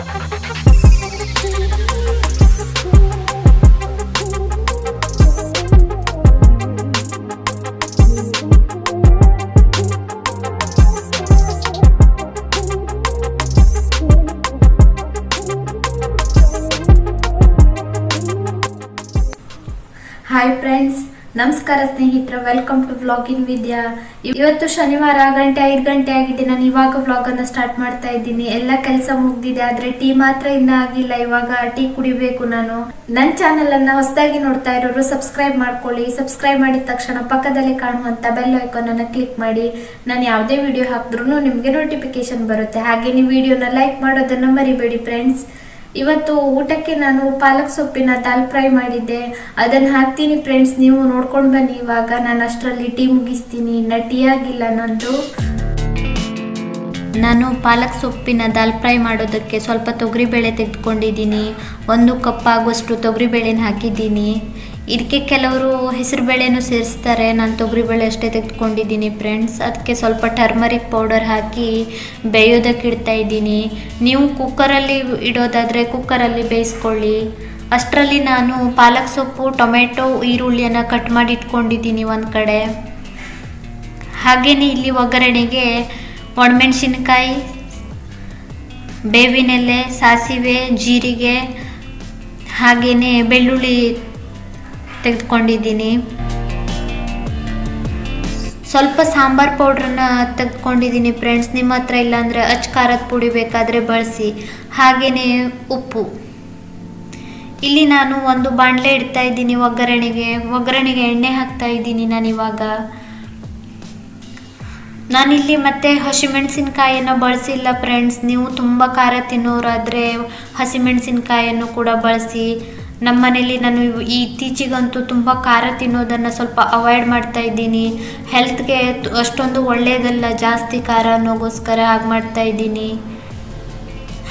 Hi ನಮಸ್ಕಾರ ಸ್ನೇಹಿತರ welcome to ವ್ಲಾಗಿನ್ ವಿದ್ಯಾ ಇವತ್ತು ಶನಿವಾರ ಗಂಟೆ ಐದು ಗಂಟೆ ಆಗಿದೆ ನಾನು ಇವಾಗ ವ್ಲಾಗ್ ಅನ್ನ ಸ್ಟಾರ್ಟ್ ಮಾಡ್ತಾ ಇದ್ದೀನಿ. ಎಲ್ಲ ಕೆಲಸ ಮುಗ್ದಿದೆ ಆದ್ರೆ ಟೀ ಮಾತ್ರ ಇನ್ನ ಆಗಿಲ್ಲ. ಇವಾಗ ಟೀ ಕುಡಿಬೇಕು ನಾನು. ನನ್ನ ಚಾನೆಲ್ ಅನ್ನ ಹೊಸದಾಗಿ ನೋಡ್ತಾ ಇರೋರು ಸಬ್ಸ್ಕ್ರೈಬ್ ಮಾಡ್ಕೊಳ್ಳಿ. ಸಬ್ಸ್ಕ್ರೈಬ್ ಮಾಡಿದ ತಕ್ಷಣ ಪಕ್ಕದಲ್ಲಿ ಕಾಣುವಂತ ಬೆಲ್ ಐಕಾನ್ ಅನ್ನ ಕ್ಲಿಕ್ ಮಾಡಿ. ನಾನು ಯಾವುದೇ ವಿಡಿಯೋ ಹಾಕಿದ್ರು ನಿಮಗೆ ನೋಟಿಫಿಕೇಶನ್ ಬರುತ್ತೆ. ಹಾಗೆ ನೀವು ವಿಡಿಯೋನ ಲೈಕ್ ಮಾಡೋದನ್ನ ಮರಿಬೇಡಿ ಫ್ರೆಂಡ್ಸ್ ಇವತ್ತು ಊಟಕ್ಕೆ ನಾನು ಪಾಲಕ್ ಸೊಪ್ಪಿನ ದಾಲ್ ಫ್ರೈ ಮಾಡಿದ್ದೆ. ಅದನ್ನ ಹಾಕ್ತೀನಿ ಫ್ರೆಂಡ್ಸ್ ನೀವು ನೋಡ್ಕೊಂಡು ಬನ್ನಿ. ಇವಾಗ ನಾನು ಅಷ್ಟರಲ್ಲಿ ಟೀ ಮುಗಿಸ್ತೀನಿ. ಇನ್ನ ಟೀ ನಂದು. ನಾನು ಪಾಲಕ್ ಸೊಪ್ಪಿನ ದಾಲ್ ಫ್ರೈ ಮಾಡೋದಕ್ಕೆ ಸ್ವಲ್ಪ ತೊಗರಿಬೇಳೆ ತೆಗೆದುಕೊಂಡಿದ್ದೀನಿ. ಒಂದು ಕಪ್ ಆಗುವಷ್ಟು ತೊಗರಿಬೇಳೆನ ಹಾಕಿದ್ದೀನಿ. ಇದಕ್ಕೆ ಕೆಲವರು ಹೆಸರುಬೇಳೆನೂ ಸೇರಿಸ್ತಾರೆ. ನಾನು ತೊಗರಿಬೇಳೆ ಅಷ್ಟೇ ತೆಗೆದುಕೊಂಡಿದ್ದೀನಿ ಫ್ರೆಂಡ್ಸ್ ಅದಕ್ಕೆ ಸ್ವಲ್ಪ ಟರ್ಮರಿಕ್ ಪೌಡರ್ ಹಾಕಿ ಬೇಯೋದಕ್ಕೆ ಇಡ್ತಾ ಇದ್ದೀನಿ. ನೀವು ಕುಕ್ಕರಲ್ಲಿ ಇಡೋದಾದರೆ ಕುಕ್ಕರಲ್ಲಿ ಬೇಯಿಸ್ಕೊಳ್ಳಿ. ಅಷ್ಟರಲ್ಲಿ ನಾನು ಪಾಲಕ್ ಸೊಪ್ಪು, ಟೊಮೆಟೊ, ಈರುಳ್ಳಿಯನ್ನು ಕಟ್ ಮಾಡಿ ಇಟ್ಕೊಂಡಿದ್ದೀನಿ ಒಂದು ಕಡೆ. ಹಾಗೆಯೇ ಇಲ್ಲಿ ಒಗ್ಗರಣೆಗೆ ಒಣಮೆಣಸಿನ್ಕಾಯಿ, ಬೇವಿನೆಲೆ, ಸಾಸಿವೆ, ಜೀರಿಗೆ ಹಾಗೆಯೇ ಬೆಳ್ಳುಳ್ಳಿ ತೆಗೆದುಕೊಂಡಿದ್ದೀನಿ. ಸ್ವಲ್ಪ ಸಾಂಬಾರ್ ಪೌಡ್ರನ್ನ ತೆಗೆದುಕೊಂಡಿದ್ದೀನಿ ಫ್ರೆಂಡ್ಸ್ ನಿಮ್ಮ ಹತ್ರ ಇಲ್ಲಾಂದರೆ ಅಚ್ ಖಾರದ ಪುಡಿ ಬೇಕಾದರೆ ಬಳಸಿ. ಹಾಗೆಯೇ ಉಪ್ಪು. ಇಲ್ಲಿ ನಾನು ಒಂದು ಬಾಣಲೆ ಇಡ್ತಾ ಇದ್ದೀನಿ ಒಗ್ಗರಣೆಗೆ. ಒಗ್ಗರಣೆಗೆ ಎಣ್ಣೆ ಹಾಕ್ತಾ ಇದ್ದೀನಿ ನಾನು ಇವಾಗ. ನಾನಿಲ್ಲಿ ಮತ್ತೆ ಹಸಿಮೆಣಸಿನ್ಕಾಯನ್ನು ಬಳಸಿಲ್ಲ ಫ್ರೆಂಡ್ಸ್ ನೀವು ತುಂಬ ಖಾರ ತಿನ್ನೋರಾದರೆ ಹಸಿಮೆಣಸಿನಕಾಯಿಯನ್ನು ಕೂಡ ಬಳಸಿ. ನಮ್ಮ ಮನೇಲಿ ನಾನು ಈ ಇತ್ತೀಚಿಗಂತೂ ತುಂಬ ಖಾರ ತಿನ್ನೋದನ್ನು ಸ್ವಲ್ಪ ಅವಾಯ್ಡ್ ಮಾಡ್ತಾ ಇದ್ದೀನಿ. ಹೆಲ್ತ್ಗೆ ಅಷ್ಟೊಂದು ಒಳ್ಳೆಯದಲ್ಲ ಜಾಸ್ತಿ ಖಾರ ಅನ್ನೋಗೋಸ್ಕರ ಹಾಗೆ ಮಾಡ್ತಾ ಇದ್ದೀನಿ.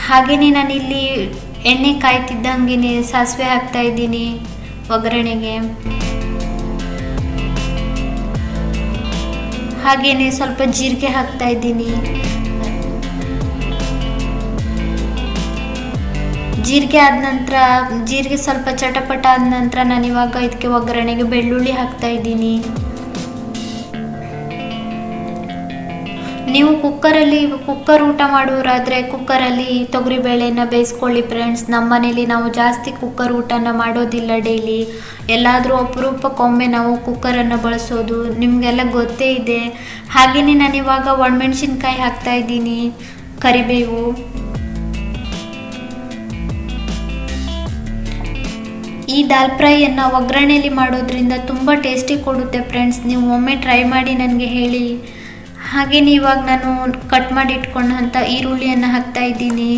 ಹಾಗೆಯೇ ನಾನಿಲ್ಲಿ ಎಣ್ಣೆ ಕಾಯ್ತಿದ್ದಂಗೆ ಸಾಸಿವೆ ಹಾಕ್ತಾ ಇದ್ದೀನಿ ಒಗ್ಗರಣೆಗೆ. ಹಾಗೆಯೇ ಸ್ವಲ್ಪ ಜೀರಿಗೆ ಹಾಕ್ತಾ ಇದ್ದೀನಿ. ಜೀರಿಗೆ ಆದ ನಂತರ, ಜೀರಿಗೆ ಸ್ವಲ್ಪ ಚಟಪಟ ಆದ ನಂತರ ನಾನು ಇವಾಗ ಇದಕ್ಕೆ ಒಗ್ಗರಣೆಗೆ ಬೆಳ್ಳುಳ್ಳಿ ಹಾಕ್ತಾ ಇದ್ದೀನಿ. ನೀವು ಕುಕ್ಕರಲ್ಲಿ, ಕುಕ್ಕರ್ ಊಟ ಮಾಡುವರಾದರೆ ಕುಕ್ಕರಲ್ಲಿ ತೊಗರಿಬೇಳೆನ ಬೇಯಿಸ್ಕೊಳ್ಳಿ ಫ್ರೆಂಡ್ಸ್ ನಮ್ಮ ಮನೇಲಿ ನಾವು ಜಾಸ್ತಿ ಕುಕ್ಕರ್ ಊಟನ ಮಾಡೋದಿಲ್ಲ ಡೈಲಿ ಎಲ್ಲಾದರೂ ಅಪರೂಪಕ್ಕೊಮ್ಮೆ ನಾವು ಕುಕ್ಕರನ್ನು ಬಳಸೋದು ನಿಮಗೆಲ್ಲ ಗೊತ್ತೇ ಇದೆ. ಹಾಗೆಯೇ ನಾನು ಇವಾಗ ಒಣಮೆಣ್ಸಿನ್ಕಾಯಿ ಹಾಕ್ತಾ ಇದ್ದೀನಿ, ಕರಿಬೇವು. ಈ ದಾಲ್ ಫ್ರೈಯನ್ನು ಒಗ್ಗರಣೆಯಲ್ಲಿ ಮಾಡೋದ್ರಿಂದ ತುಂಬ ಟೇಸ್ಟಿ ಕೊಡುತ್ತೆ ಫ್ರೆಂಡ್ಸ್ ನೀವು ಒಮ್ಮೆ ಟ್ರೈ ಮಾಡಿ ನನಗೆ ಹೇಳಿ. ಹಾಗೆಯೇ ಇವಾಗ ನಾನು ಕಟ್ ಮಾಡಿ ಇಟ್ಕೊಂಡಂಥ ಈರುಳ್ಳಿಯನ್ನು ಹಾಕ್ತಾ ಇದ್ದೀನಿ.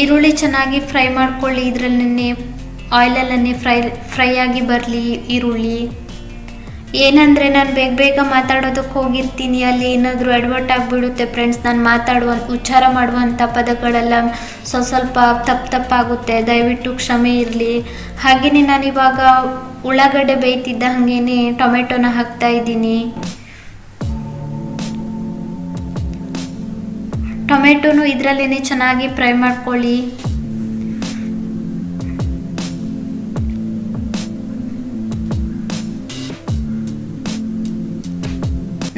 ಈರುಳ್ಳಿ ಚೆನ್ನಾಗಿ ಫ್ರೈ ಮಾಡ್ಕೊಳ್ಳಿ. ಇದರಲ್ಲೇ ಆಯಿಲಲ್ಲೇ ಫ್ರೈ ಫ್ರೈ ಆಗಿ ಬರಲಿ ಈರುಳ್ಳಿ. ಏನಂದರೆ ನಾನು ಬೇಗ ಬೇಗ ಮಾತಾಡೋದಕ್ಕೆ ಹೋಗಿರ್ತೀನಿ. ಅಲ್ಲಿ ಏನಾದರೂ ಅಡ್ವರ್ಟ್ ಆಗಿಬಿಡುತ್ತೆ ಫ್ರೆಂಡ್ಸ್ ನಾನು ಮಾತಾಡುವ ಉಚ್ಚಾರ ಮಾಡುವಂಥ ಪದಗಳೆಲ್ಲ ಸ್ವಲ್ಪ ಸ್ವಲ್ಪ ತಪ್ಪು ತಪ್ಪಾಗುತ್ತೆ. ದಯವಿಟ್ಟು ಕ್ಷಮೆ ಇರಲಿ. ಹಾಗೆಯೇ ಇವಾಗ ಉಳ್ಳಾಗಡ್ಡೆ ಬೇಯ್ತಿದ್ದ ಹಾಗೇನೆ ಟೊಮೆಟೊನ ಹಾಕ್ತಾ ಇದ್ದೀನಿ. ಟೊಮೆಟೊನು ಇದರಲ್ಲೇ ಚೆನ್ನಾಗಿ ಫ್ರೈ ಮಾಡ್ಕೊಳ್ಳಿ.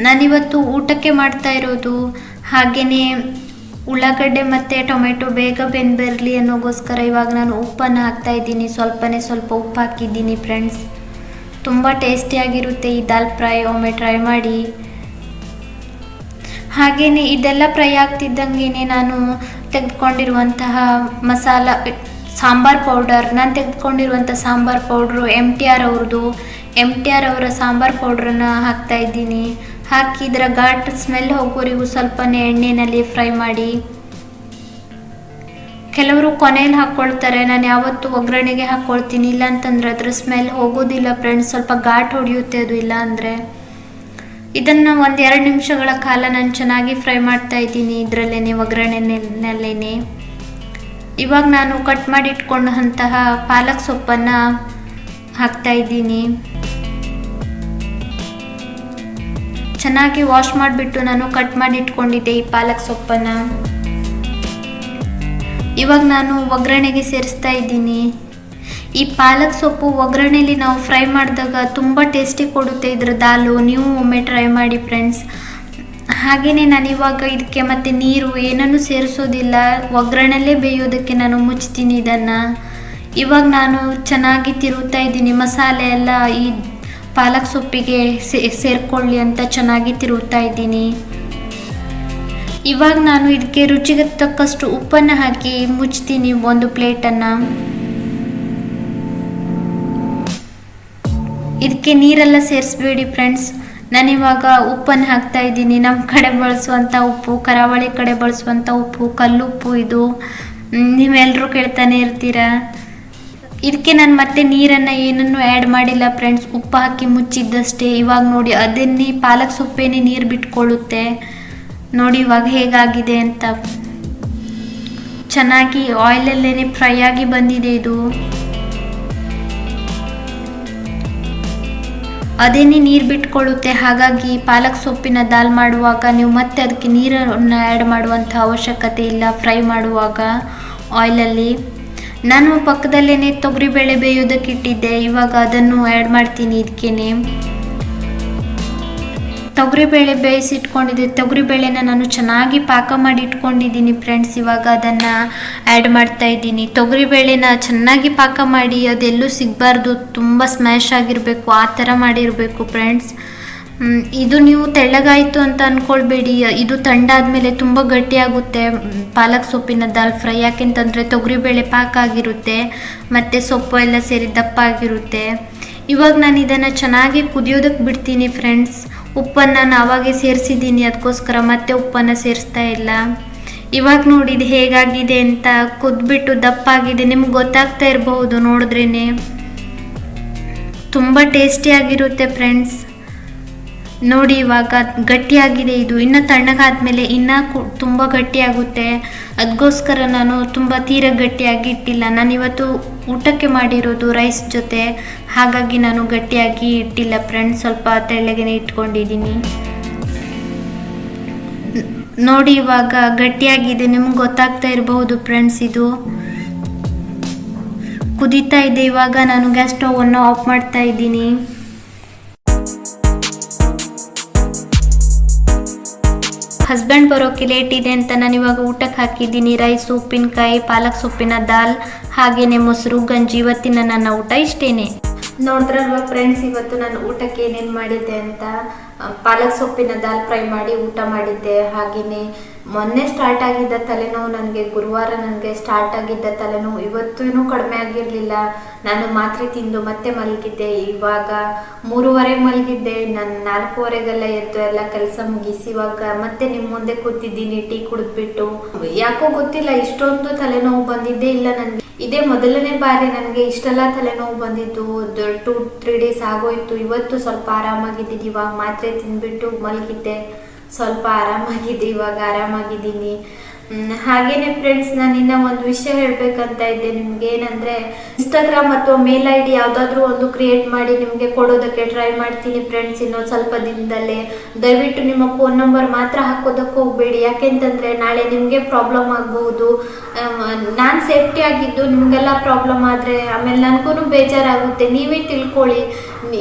ನಾನಿವತ್ತು ಊಟಕ್ಕೆ ಮಾಡ್ತಾ ಇರೋದು. ಹಾಗೆಯೇ ಉಳ್ಳಾಗಡ್ಡೆ ಮತ್ತು ಟೊಮೆಟೊ ಬೇಗ ಬೆಂದು ಬರಲಿ ಅನ್ನೋಗೋಸ್ಕರ ಇವಾಗ ನಾನು ಉಪ್ಪನ್ನು ಹಾಕ್ತಾ ಇದ್ದೀನಿ. ಸ್ವಲ್ಪನೇ ಸ್ವಲ್ಪ ಉಪ್ಪು ಹಾಕಿದ್ದೀನಿ ಫ್ರೆಂಡ್ಸ್ ತುಂಬ ಟೇಸ್ಟಿಯಾಗಿರುತ್ತೆ ಈ ದಾಲ್ ಫ್ರೈ. ಒಮ್ಮೆ ಟ್ರೈ ಮಾಡಿ. ಹಾಗೆಯೇ ಇದೆಲ್ಲ ಫ್ರೈ ಆಗ್ತಿದ್ದಂಗೆ ನಾನು ತೆಗೆದುಕೊಂಡಿರುವಂತಹ ಮಸಾಲ, ಸಾಂಬಾರ್ ಪೌಡರ್ ನಾನು ತೆಗೆದುಕೊಂಡಿರುವಂಥ ಸಾಂಬಾರ್ ಪೌಡ್ರು ಎಂ ಟಿ ಆರ್ ಅವ್ರದ್ದು. ಎಂ ಟಿ ಆರ್ ಅವರ ಸಾಂಬಾರ್ ಪೌಡ್ರನ್ನು ಹಾಕ್ತಾ ಇದ್ದೀನಿ. ಹಾಕಿ ಇದರ ಘಾಟ್ ಸ್ಮೆಲ್ ಹೋಗೋರಿಗೂ ಸ್ವಲ್ಪನೇ ಎಣ್ಣೆಯಲ್ಲಿ ಫ್ರೈ ಮಾಡಿ. ಕೆಲವರು ಕೊನೆಯಲ್ಲಿ ಹಾಕ್ಕೊಳ್ತಾರೆ ನಾನು ಯಾವತ್ತು ಒಗ್ಗರಣೆಗೆ ಹಾಕ್ಕೊಳ್ತೀನಿ ಇಲ್ಲ ಅಂತಂದ್ರೆ ಅದ್ರ ಸ್ಮೆಲ್ ಹೋಗೋದಿಲ್ಲ ಫ್ರೆಂಡ್ಸ್ ಸ್ವಲ್ಪ ಘಾಟ್ ಹೊಡೆಯುತ್ತೆ ಅದು ಇಲ್ಲ ಅಂದರೆ. ಇದನ್ನು ಒಂದು ಎರಡು ನಿಮಿಷಗಳ ಕಾಲ ನಾನು ಚೆನ್ನಾಗಿ ಫ್ರೈ ಮಾಡ್ತಾ ಇದ್ದೀನಿ ಇದರಲ್ಲೇ ಒಗ್ಗರಣೆನಲ್ಲೇ ಇವಾಗ ನಾನು ಕಟ್ ಮಾಡಿ ಇಟ್ಕೊಂಡಂತಹ ಪಾಲಕ್ ಸೊಪ್ಪನ್ನು ಹಾಕ್ತಾ ಇದ್ದೀನಿ. ಚೆನ್ನಾಗಿ ವಾಶ್ ಮಾಡಿಬಿಟ್ಟು ನಾನು ಕಟ್ ಮಾಡಿ ಇಟ್ಕೊಂಡಿದ್ದೆ ಈ ಪಾಲಕ್ ಸೊಪ್ಪನ್ನು. ಇವಾಗ ನಾನು ಒಗ್ಗರಣೆಗೆ ಸೇರಿಸ್ತಾ ಇದ್ದೀನಿ. ಈ ಪಾಲಕ್ ಸೊಪ್ಪು ಒಗ್ಗರಣೆಯಲ್ಲಿ ನಾವು ಫ್ರೈ ಮಾಡಿದಾಗ ತುಂಬ ಟೇಸ್ಟಿ ಕೊಡುತ್ತೆ ಇದ್ರ ದಾಲು. ನೀವು ಒಮ್ಮೆ ಟ್ರೈ ಮಾಡಿ ಫ್ರೆಂಡ್ಸ್ ಹಾಗೆಯೇ ನಾನು ಇವಾಗ ಇದಕ್ಕೆ ಮತ್ತೆ ನೀರು ಏನನ್ನು ಸೇರಿಸೋದಿಲ್ಲ. ಒಗ್ಗರಣೆಲ್ಲೇ ಬೇಯೋದಕ್ಕೆ ನಾನು ಮುಚ್ತೀನಿ ಇದನ್ನು. ಇವಾಗ ನಾನು ಚೆನ್ನಾಗಿ ತಿರುಗ್ತಾ ಇದ್ದೀನಿ. ಮಸಾಲೆ ಎಲ್ಲ ಈ ಪಾಲಕ್ ಸೊಪ್ಪಿಗೆ ಸೇರ್ಕೊಳ್ಳಿ ಅಂತ ಚೆನ್ನಾಗಿ ತಿರುಗ್ತಾ ಇದ್ದೀನಿ. ಇವಾಗ ನಾನು ಇದಕ್ಕೆ ರುಚಿಗೆ ತಕ್ಕಷ್ಟು ಉಪ್ಪನ್ನು ಹಾಕಿ ಮುಚ್ತೀನಿ ಒಂದು ಪ್ಲೇಟನ್ನು. ಇದಕ್ಕೆ ನೀರೆಲ್ಲ ಸೇರಿಸ್ಬೇಡಿ ಫ್ರೆಂಡ್ಸ್. ನಾನಿವಾಗ ಉಪ್ಪನ್ನು ಹಾಕ್ತಾ ಇದ್ದೀನಿ. ನಮ್ಮ ಕಡೆ ಬಳಸುವಂಥ ಉಪ್ಪು, ಕರಾವಳಿ ಕಡೆ ಬಳಸುವಂಥ ಉಪ್ಪು, ಕಲ್ಲುಪ್ಪು ಇದು. ನೀವೆಲ್ಲರೂ ಕೇಳ್ತಾನೆ ಇರ್ತೀರ? ಇದಕ್ಕೆ ನಾನು ಮತ್ತೆ ನೀರನ್ನು ಏನನ್ನು ಆ್ಯಡ್ ಮಾಡಿಲ್ಲ ಫ್ರೆಂಡ್ಸ್ ಉಪ್ಪು ಹಾಕಿ ಮುಚ್ಚಿದ್ದಷ್ಟೇ. ಇವಾಗ ನೋಡಿ ಅದನ್ನೇ ಪಾಲಕ್ ಸೊಪ್ಪೇನೆ ನೀರು ಬಿಟ್ಕೊಳ್ಳುತ್ತೆ. ನೋಡಿ ಇವಾಗ ಹೇಗಾಗಿದೆ ಅಂತ. ಚೆನ್ನಾಗಿ ಆಯಿಲಲ್ಲೇ ಫ್ರೈ ಆಗಿ ಬಂದಿದೆ ಇದು. ಅದೇನೇ ನೀರು ಬಿಟ್ಕೊಳ್ಳುತ್ತೆ. ಹಾಗಾಗಿ ಪಾಲಕ್ ಸೊಪ್ಪಿನ ದಾಲ್ ಮಾಡುವಾಗ ನೀವು ಮತ್ತೆ ಅದಕ್ಕೆ ನೀರನ್ನು ಆ್ಯಡ್ ಮಾಡುವಂಥ ಅವಶ್ಯಕತೆ ಇಲ್ಲ ಫ್ರೈ ಮಾಡುವಾಗ ಆಯಿಲಲ್ಲಿ ನಾನು ಪಕ್ಕದಲ್ಲೇ ತೊಗರಿಬೇಳೆ ಬೇಯೋದಕ್ಕೆ ಇಟ್ಟಿದ್ದೆ ಇವಾಗ ಅದನ್ನು ಆ್ಯಡ್ ಮಾಡ್ತೀನಿ ಇದಕ್ಕೇನೆ ತೊಗರಿಬೇಳೆ ಬೇಯಿಸಿಟ್ಕೊಂಡಿದ್ದೆ. ತೊಗರಿಬೇಳೆನ ನಾನು ಚೆನ್ನಾಗಿ ಪಾಕ ಮಾಡಿ ಇಟ್ಕೊಂಡಿದ್ದೀನಿ ಫ್ರೆಂಡ್ಸ್ ಇವಾಗ ಅದನ್ನು ಆ್ಯಡ್ ಮಾಡ್ತಾ ಇದ್ದೀನಿ. ತೊಗರಿಬೇಳೆನ ಚೆನ್ನಾಗಿ ಪಾಕ ಮಾಡಿ, ಅದೆಲ್ಲೂ ಸಿಗಬಾರ್ದು. ತುಂಬ ಸ್ಮ್ಯಾಶ್ ಆಗಿರಬೇಕು, ಆ ಥರ ಮಾಡಿರಬೇಕು ಫ್ರೆಂಡ್ಸ್ ಇದು ನೀವು ತೆಳ್ಳಗಾಯಿತು ಅಂತ ಅಂದ್ಕೊಳ್ಬೇಡಿ ಇದು ತಂಡಾದ್ಮೇಲೆ ತುಂಬ ಗಟ್ಟಿಯಾಗುತ್ತೆ. ಪಾಲಕ್ ಸೊಪ್ಪಿನ ದಾಲ್ ಫ್ರೈ ಯಾಕೆಂತಂದರೆ ತೊಗರಿಬೇಳೆ ಪಾಕ್ ಆಗಿರುತ್ತೆ ಮತ್ತು ಸೊಪ್ಪು ಎಲ್ಲ ಸೇರಿ ದಪ್ಪ ಆಗಿರುತ್ತೆ ಇವಾಗ ನಾನು ಇದನ್ನು ಚೆನ್ನಾಗಿ ಕುದಿಯೋದಕ್ಕೆ ಬಿಡ್ತೀನಿ ಫ್ರೆಂಡ್ಸ್. ಉಪ್ಪನ್ನು ನಾನು ಆವಾಗೇ ಸೇರಿಸಿದ್ದೀನಿ ಅದಕ್ಕೋಸ್ಕರ ಮತ್ತೆ ಉಪ್ಪನ್ನು ಸೇರಿಸ್ತಾ ಇಲ್ಲ. ಇವಾಗ ನೋಡಿ ಇದು ಹೇಗಾಗಿದೆ ಅಂತ ಕುದ್ಬಿಟ್ಟು ದಪ್ಪಾಗಿದೆ. ನಿಮ್ಗೆ ಗೊತ್ತಾಗ್ತಾ ಇರಬಹುದು ನೋಡಿದ್ರೇ ತುಂಬ ಟೇಸ್ಟಿಯಾಗಿರುತ್ತೆ ಫ್ರೆಂಡ್ಸ್. ನೋಡಿ ಇವಾಗ ಗಟ್ಟಿಯಾಗಿದೆ ಇದು. ಇನ್ನು ತಣ್ಣಗಾದ್ಮೇಲೆ ಇನ್ನೂ ಕು ತುಂಬ ಗಟ್ಟಿಯಾಗುತ್ತೆ. ಅದಕ್ಕೋಸ್ಕರ ನಾನು ತುಂಬ ತೀರ ಗಟ್ಟಿಯಾಗಿ ಇಟ್ಟಿಲ್ಲ. ನಾನು ಇವತ್ತು ಊಟಕ್ಕೆ ಮಾಡಿರೋದು ರೈಸ್ ಜೊತೆ. ಹಾಗಾಗಿ ನಾನು ಗಟ್ಟಿಯಾಗಿ ಇಟ್ಟಿಲ್ಲ ಫ್ರೆಂಡ್ಸ್ ಸ್ವಲ್ಪ ತೆಳ್ಳಗೆನೆ ಇಟ್ಕೊಂಡಿದ್ದೀನಿ. ನೋಡಿ ಇವಾಗ ಗಟ್ಟಿಯಾಗಿದೆ. ನಿಮ್ಗೆ ಗೊತ್ತಾಗ್ತಾ ಇರಬಹುದು ಫ್ರೆಂಡ್ಸ್ ಇದು. ಕುದೀತಾ ಇದೆ. ಇವಾಗ ನಾನು ಗ್ಯಾಸ್ ಸ್ಟವನ್ನು ಆಫ್ ಮಾಡ್ತಾ ಇದ್ದೀನಿ. ಹಸ್ಬೆಂಡ್ ಬರೋಕೆ ಲೇಟ್ ಇದೆ ಅಂತ ನಾನು ಇವಾಗ ಊಟಕ್ಕೆ ಹಾಕಿದ್ದೀನಿ. ರೈಸ್ ಉಪ್ಪಿನಕಾಯಿ ಪಾಲಕ್ ಸೊಪ್ಪಿನ ದಾಲ್, ಹಾಗೇನೆ ಮೊಸರು, ಗಂಜಿ. ಇವತ್ತಿನ ನನ್ನ ಊಟ ಇಷ್ಟೇನೆ. ನೋಡಿದ್ರಲ್ವಾ ಫ್ರೆಂಡ್ಸ್ ಇವತ್ತು ನಾನು ಊಟಕ್ಕೆ ಏನೇನು ಮಾಡಿದ್ದೆ ಅಂತ? ಪಾಲಕ್ ಸೊಪ್ಪಿನ ದಾಲ್ ಫ್ರೈ ಮಾಡಿ ಊಟ ಮಾಡಿದ್ದೆ. ಹಾಗೆಯೇ ಮೊನ್ನೆ ಸ್ಟಾರ್ಟ್ ಆಗಿದ್ದ ತಲೆನೋವು ನನಗೆ, ಗುರುವಾರ ನನಗೆ ಸ್ಟಾರ್ಟ್ ಆಗಿದ್ದ ತಲೆನೋವು ಇವತ್ತೂ ಕಡಿಮೆ ಆಗಿರಲಿಲ್ಲ. ನಾನು ಮಾತ್ರೆ ತಿಂದು ಮತ್ತೆ ಮಲಗಿದ್ದೆ. ಇವಾಗ ಮೂರುವರೆ ಮಲಗಿದ್ದೆ. ನಾನು ನಾಲ್ಕೂವರೆಗೆಲ್ಲ ಎದ್ದು ಎಲ್ಲ ಕೆಲಸ ಮುಗಿಸಿ ಇವಾಗ ಮತ್ತೆ ನಿಮ್ಮ ಮುಂದೆ ಕೂತಿದ್ದೀನಿ, ಟೀ ಕುಡಿದ್ಬಿಟ್ಟು. ಯಾಕೋ ಗೊತ್ತಿಲ್ಲ, ಇಷ್ಟೊಂದು ತಲೆನೋವು ಬಂದಿದ್ದೇ ಇಲ್ಲ ನನಗೆ. ಇದೇ ಮೊದಲನೇ ಬಾರಿ ನನಗೆ ಇಷ್ಟೆಲ್ಲ ತಲೆನೋವು ಬಂದಿತ್ತು. ಟೂ ತ್ರೀ ಡೇಸ್ ಆಗೋಯ್ತು. ಇವತ್ತು ಸ್ವಲ್ಪ ಆರಾಮಾಗಿದ್ದೀನಿ. ಇವಾಗ ಮಾತ್ರೆ ತಿಂದ್ಬಿಟ್ಟು ಮಲಗಿದ್ದೆ. ಸ್ವಲ್ಪ ಆರಾಮಾಗಿದ್ದೆ. ಇವಾಗ ಆರಾಮಾಗಿದ್ದೀನಿ. ಹಾಗೇನೆ ಫ್ರೆಂಡ್ಸ್ ನಾನು ಇನ್ನ ಒಂದು ವಿಷಯ ಹೇಳ್ಬೇಕಂತ ಇದ್ದೆ. ನಿಮ್ಗೆ ಏನಂದ್ರೆ ಇನ್ಸ್ಟಾಗ್ರಾಮ್ ಅಥವಾ ಮೇಲ್ ಐ ಡಿ ಯಾವ್ದಾದ್ರು ಒಂದು ಕ್ರಿಯೇಟ್ ಮಾಡಿ ನಿಮ್ಗೆ ಕೊಡೋದಕ್ಕೆ ಟ್ರೈ ಮಾಡ್ತೀನಿ ಫ್ರೆಂಡ್ಸ್ ಇನ್ನೊಂದು ಸ್ವಲ್ಪ ದಿನದಲ್ಲೇ. ದಯವಿಟ್ಟು ನಿಮ್ಮ ಫೋನ್ ನಂಬರ್ ಮಾತ್ರ ಹಾಕೋದಕ್ಕೆ ಹೋಗ್ಬೇಡಿ. ಯಾಕೆಂತಂದ್ರೆ, ನಾಳೆ ನಿಮ್ಗೆ ಪ್ರಾಬ್ಲಮ್ ಆಗಬಹುದು ನಾನು ಸೇಫ್ಟಿ ಆಗಿದ್ದು ನಿಮ್ಗೆಲ್ಲ ಪ್ರಾಬ್ಲಮ್ ಆದ್ರೆ ಆಮೇಲೆ ನನಗೂ ಬೇಜಾರಾಗುತ್ತೆ. ನೀವೇ ತಿಳ್ಕೊಳ್ಳಿ.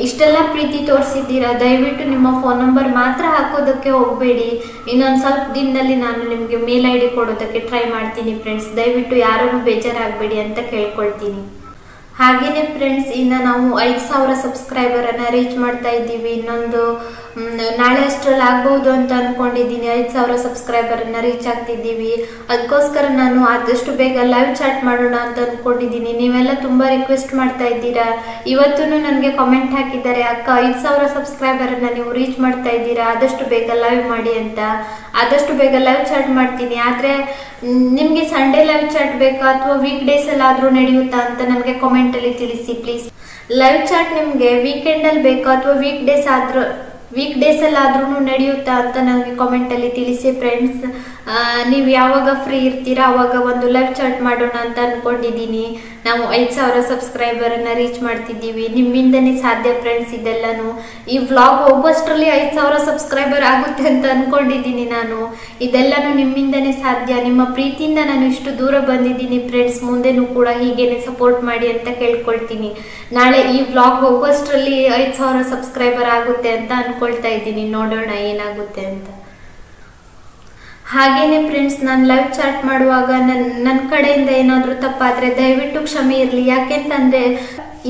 ಇಷ್ಟೆಲ್ಲ ಪ್ರೀತಿ ತೋರಿಸಿದ್ದೀರಾ? ದಯವಿಟ್ಟು ನಿಮ್ಮ ಫೋನ್ ನಂಬರ್ ಮಾತ್ರ ಹಾಕೋದಕ್ಕೆ ಹೋಗಬೇಡಿ. ಇನ್ನೊಂದು ಸ್ವಲ್ಪ ದಿನದಲ್ಲಿ ನಾನು ನಿಮಗೆ ಮೇಲ್ ಐ ಡಿ ಕೊಡೋದಕ್ಕೆ ಟ್ರೈ ಮಾಡ್ತೀನಿ ಫ್ರೆಂಡ್ಸ್ ದಯವಿಟ್ಟು ಯಾರನ್ನು ಬೇಜಾರಾಗಬೇಡಿ ಅಂತ ಕೇಳ್ಕೊಳ್ತೀನಿ. ಹಾಗೆಯೇ ಫ್ರೆಂಡ್ಸ್ ಇನ್ನು ನಾವು ಐದು ಸಾವಿರ ಸಬ್ಸ್ಕ್ರೈಬರನ್ನು ರೀಚ್ ಮಾಡ್ತಾ ಇದ್ದೀವಿ. ಇನ್ನೊಂದು ನಾಳೆ ಅಷ್ಟರಲ್ಲಿ ಆಗ್ಬೋದು ಅಂತ ಅನ್ಕೊಂಡಿದ್ದೀನಿ. ಐದು ಸಾವಿರ ಸಬ್ಸ್ಕ್ರೈಬರನ್ನು ರೀಚ್ ಆಗ್ತಿದ್ದೀವಿ. ಅದಕ್ಕೋಸ್ಕರ ನಾನು ಆದಷ್ಟು ಬೇಗ ಲೈವ್ ಚಾಟ್ ಮಾಡೋಣ ಅಂತ ಅನ್ಕೊಂಡಿದ್ದೀನಿ. ನೀವೆಲ್ಲ ತುಂಬಾ ರಿಕ್ವೆಸ್ಟ್ ಮಾಡ್ತಾ ಇದ್ದೀರಾ? ಇವತ್ತೂ ನನಗೆ ಕಾಮೆಂಟ್ ಹಾಕಿದ್ದಾರೆ, ಅಕ್ಕ, ಐದು ಸಾವಿರ ಸಬ್ಸ್ಕ್ರೈಬರನ್ನು ನೀವು ರೀಚ್ ಮಾಡ್ತಾ ಇದ್ದೀರಾ? ಆದಷ್ಟು ಬೇಗ ಲೈವ್ ಮಾಡಿ ಅಂತ. ಆದಷ್ಟು ಬೇಗ ಲೈವ್ ಚಾಟ್ ಮಾಡ್ತೀನಿ. ಆದ್ರೆ ನಿಮಗೆ ಸಂಡೇ ಲೈವ್ ಚಾಟ್ ಬೇಕಾ? ಅಥವಾ ವೀಕ್ ಡೇಸಲ್ಲಾದರೂ ನಡೆಯುತ್ತಾ ಅಂತ ನನಗೆ ಕಾಮೆಂಟಲ್ಲಿ ತಿಳಿಸಿ ಪ್ಲೀಸ್ ಲೈವ್ ಚಾಟ್ ನಿಮಗೆ ವೀಕೆಂಡಲ್ಲಿ ಬೇಕಾ? ಅಥವಾ ವೀಕ್ ಡೇಸ್ ಆದ್ರೂ ವೀಕ್ ಡೇಸಲ್ಲಾದ್ರೂ ನಡೆಯುತ್ತಾ ಅಂತ ನನಗೆ ಕಾಮೆಂಟಲ್ಲಿ ತಿಳಿಸಿ ಫ್ರೆಂಡ್ಸ್ ನೀವು ಯಾವಾಗ ಫ್ರೀ ಇರ್ತೀರಾ, ಅವಾಗ ಒಂದು ಲೈವ್ ಚಾಟ್ ಮಾಡೋಣ ಅಂತ ಅಂದ್ಕೊಂಡಿದ್ದೀನಿ ನಾವು ಐದು ಸಾವಿರ ಸಬ್ಸ್ಕ್ರೈಬರನ್ನು ರೀಚ್ ಮಾಡ್ತಿದ್ದೀವಿ. ನಿಮ್ಮಿಂದನೇ ಸಾಧ್ಯ ಫ್ರೆಂಡ್ಸ್ ಇದೆಲ್ಲನೂ. ಈ ವ್ಲಾಗ್ ಹೋಗೋಷ್ಟರಲ್ಲಿ ಐದು ಸಾವಿರ ಸಬ್ಸ್ಕ್ರೈಬರ್ ಆಗುತ್ತೆ ಅಂತ ಅಂದ್ಕೊಂಡಿದ್ದೀನಿ ನಾನು. ಇದೆಲ್ಲನೂ ನಿಮ್ಮಿಂದನೇ ಸಾಧ್ಯ. ನಿಮ್ಮ ಪ್ರೀತಿಯಿಂದ ನಾನು ಇಷ್ಟು ದೂರ ಬಂದಿದ್ದೀನಿ ಫ್ರೆಂಡ್ಸ್ ಮುಂದೆನೂ ಕೂಡ ಹೀಗೇನೆ ಸಪೋರ್ಟ್ ಮಾಡಿ ಅಂತ ಕೇಳ್ಕೊಳ್ತೀನಿ. ನಾಳೆ ಈ ವ್ಲಾಗ್ ಹೋಗೋಷ್ಟರಲ್ಲಿ ಐದು ಸಾವಿರ ಸಬ್ಸ್ಕ್ರೈಬರ್ ಆಗುತ್ತೆ ಅಂತ ಅನ್ಕೊಳ್ತಾ ಇದ್ದೀನಿ, ನೋಡೋಣ ಏನಾಗುತ್ತೆ ಅಂತ. ಹಾಗೇನೆ ಫ್ರೆಂಡ್ಸ್ ನಾನು ಲೈವ್ ಚಾಟ್ ಮಾಡುವಾಗ ನನ್ನ ನನ್ನ ಕಡೆಯಿಂದ ಏನಾದರೂ ತಪ್ಪಾದರೆ ದಯವಿಟ್ಟು ಕ್ಷಮೆ ಇರಲಿ. ಯಾಕೆಂತಂದರೆ,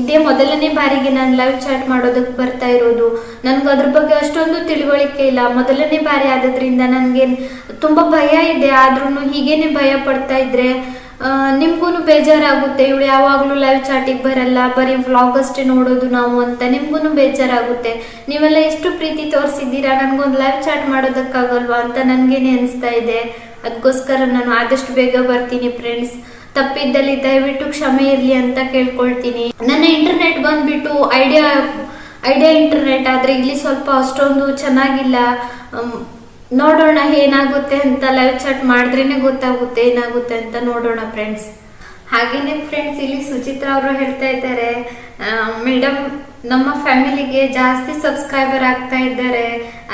ಇದೇ ಮೊದಲನೇ ಬಾರಿಗೆ ನಾನು ಲೈವ್ ಚಾಟ್ ಮಾಡೋದಕ್ಕೆ ಬರ್ತಾ ಇರೋದು. ನನಗೆ ಅದ್ರ ಬಗ್ಗೆ ಅಷ್ಟೊಂದು ತಿಳುವಳಿಕೆ ಇಲ್ಲ. ಮೊದಲನೇ ಬಾರಿ ಆದದ್ರಿಂದ ನನಗೆ ತುಂಬ ಭಯ ಇದೆ. ಆದ್ರೂ ಹೀಗೇನೆ ಭಯ ಪಡ್ತಾ ಇದ್ರೆ ನಿಮ್ಗೂ ಬೇಜಾರಾಗುತ್ತೆ, ಇವಳು ಯಾವಾಗಲೂ ಲೈವ್ ಚಾಟಿಗೆ ಬರಲ್ಲ, ಬರೀ ವ್ಲಾಗ್ ಅಷ್ಟೇ ನೋಡೋದು ನಾವು ಅಂತ ನಿಮ್ಗೂ ಬೇಜಾರಾಗುತ್ತೆ. ನೀವೆಲ್ಲ ಎಷ್ಟು ಪ್ರೀತಿ ತೋರಿಸಿದ್ದೀರಾ, ನನಗೊಂದು ಲೈವ್ ಚಾಟ್ ಮಾಡೋದಕ್ಕಾಗಲ್ವಾ ಅಂತ ನನಗೇನೆ ಅನಿಸ್ತಾ ಇದೆ. ಅದಕ್ಕೋಸ್ಕರ ನಾನು ಆದಷ್ಟು ಬೇಗ ಬರ್ತೀನಿ ಫ್ರೆಂಡ್ಸ್ ತಪ್ಪಿದ್ದಲ್ಲಿ ದಯವಿಟ್ಟು ಕ್ಷಮೆ ಇರಲಿ ಅಂತ ಕೇಳ್ಕೊಳ್ತೀನಿ. ನನ್ನ ಇಂಟರ್ನೆಟ್ ಬಂದ್ಬಿಟ್ಟು ಐಡಿಯಾ ಐಡಿಯಾ ಇಂಟರ್ನೆಟ್ ಆದರೆ ಇಲ್ಲಿ ಸ್ವಲ್ಪ ಅಷ್ಟೊಂದು ಚೆನ್ನಾಗಿಲ್ಲ. ನೋಡೋಣ ಏನಾಗುತ್ತೆ ಅಂತ ಲೈವ್ ಚಾಟ್ ಮಾಡಿದ್ರೇನೆ ಗೊತ್ತಾಗುತ್ತೆ, ಏನಾಗುತ್ತೆ ಅಂತ ನೋಡೋಣ ಫ್ರೆಂಡ್ಸ್ ಹಾಗೇನೆ ಫ್ರೆಂಡ್ಸ್ ಇಲ್ಲಿ ಸುಚಿತ್ರಾ ಅವರು ಹೇಳ್ತಾ ಇದ್ದಾರೆ ಮೇಡಮ್ ನಮ್ಮ ಫ್ಯಾಮಿಲಿಗೆ ಜಾಸ್ತಿ ಸಬ್ಸ್ಕ್ರೈಬರ್ ಆಗ್ತಾ ಇದ್ದಾರೆ.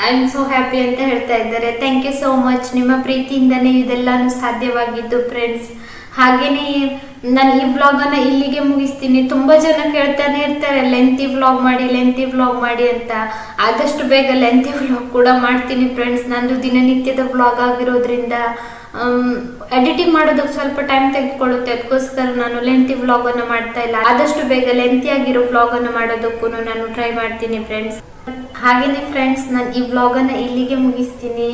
ಐ ಆಮ್ ಸೋ ಹ್ಯಾಪಿ ಅಂತ ಹೇಳ್ತಾ ಇದ್ದಾರೆ. ಥ್ಯಾಂಕ್ ಯು ಸೋ ಮಚ್ ನಿಮ್ಮ ಪ್ರೀತಿಯಿಂದನೇ ಇದೆಲ್ಲಾನು ಸಾಧ್ಯವಾಗಿದ್ದು ಫ್ರೆಂಡ್ಸ್ ಹಾಗೇನೆ ನಾನು ಈ ವ್ಲಾಗನ್ನು ಇಲ್ಲಿಗೆ ಮುಗಿಸ್ತೀನಿ. ತುಂಬ ಜನ ಕೇಳ್ತಾನೆ ಇರ್ತಾರೆ ಲೆಂತಿ ವ್ಲಾಗ್ ಮಾಡಿ ಲೆಂತಿ ವ್ಲಾಗ್ ಮಾಡಿ ಅಂತ. ಆದಷ್ಟು ಬೇಗ ಲೆಂತಿ ವ್ಲಾಗ್ ಕೂಡ ಮಾಡ್ತೀನಿ ಫ್ರೆಂಡ್ಸ್ ನಂದು ದಿನನಿತ್ಯದ ವ್ಲಾಗ್ ಆಗಿರೋದ್ರಿಂದ ಎಡಿಟಿಂಗ್ ಮಾಡೋದಕ್ಕೆ ಸ್ವಲ್ಪ ಟೈಮ್ ತೆಗೆದುಕೊಳ್ಳುತ್ತೆ. ಅದಕ್ಕೋಸ್ಕರ ನಾನು ಲೆಂತಿ ವ್ಲಾಗನ್ನು ಮಾಡ್ತಾ ಇಲ್ಲ. ಆದಷ್ಟು ಬೇಗ ಲೆಂತಿ ಆಗಿರೋ ವ್ಲಾಗನ್ನು ಮಾಡೋದಕ್ಕೂ ನಾನು ಟ್ರೈ ಮಾಡ್ತೀನಿ ಫ್ರೆಂಡ್ಸ್ ಹಾಗೇನೆ ಫ್ರೆಂಡ್ಸ್ ನಾನು ಈ ವ್ಲಾಗನ್ನು ಇಲ್ಲಿಗೆ ಮುಗಿಸ್ತೀನಿ.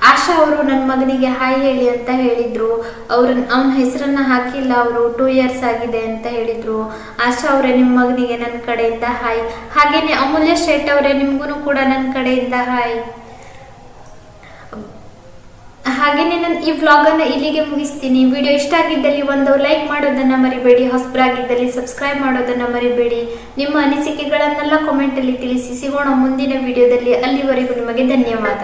ಆಶಾ ಅವರು ನನ್ನ ಮಗನಿಗೆ ಹಾಯ್ ಹೇಳಿ ಅಂತ ಹೇಳಿದ್ರು. ಅವ್ರ ಅವನ ಹೆಸರನ್ನ ಹಾಕಿಲ್ಲ, ಅವರು ಟೂ ಇಯರ್ಸ್ ಆಗಿದೆ ಅಂತ ಹೇಳಿದ್ರು. ಆಶಾ ಅವರೇ ನಿಮ್ಮ ಮಗನಿಗೆ ನನ್ನ ಕಡೆಯಿಂದ ಹಾಯ್ ಹಾಗೇನೆ ಅಮೂಲ್ಯ ಶೇಟ್ ಅವರೇ ನಿಮ್ಗೂ ಕೂಡ ನನ್ನ ಕಡೆಯಿಂದ ಹಾಯ್ ಹಾಗೇನೆ ನಾನು ಈ ವ್ಲಾಗನ್ನು ಇಲ್ಲಿಗೆ ಮುಗಿಸ್ತೀನಿ. ವಿಡಿಯೋ ಇಷ್ಟ ಆಗಿದ್ದಲ್ಲಿ ಒಂದು ಲೈಕ್ ಮಾಡೋದನ್ನ ಮರಿಬೇಡಿ. ಹೊಸಬರಾಗಿದ್ದಲ್ಲಿ ಸಬ್ಸ್ಕ್ರೈಬ್ ಮಾಡೋದನ್ನ ಮರಿಬೇಡಿ. ನಿಮ್ಮ ಅನಿಸಿಕೆಗಳನ್ನೆಲ್ಲ ಕಾಮೆಂಟಲ್ಲಿ ತಿಳಿಸಿ. ಸಿಗೋಣ ಮುಂದಿನ ವಿಡಿಯೋದಲ್ಲಿ. ಅಲ್ಲಿವರೆಗೂ ನಿಮಗೆ ಧನ್ಯವಾದ.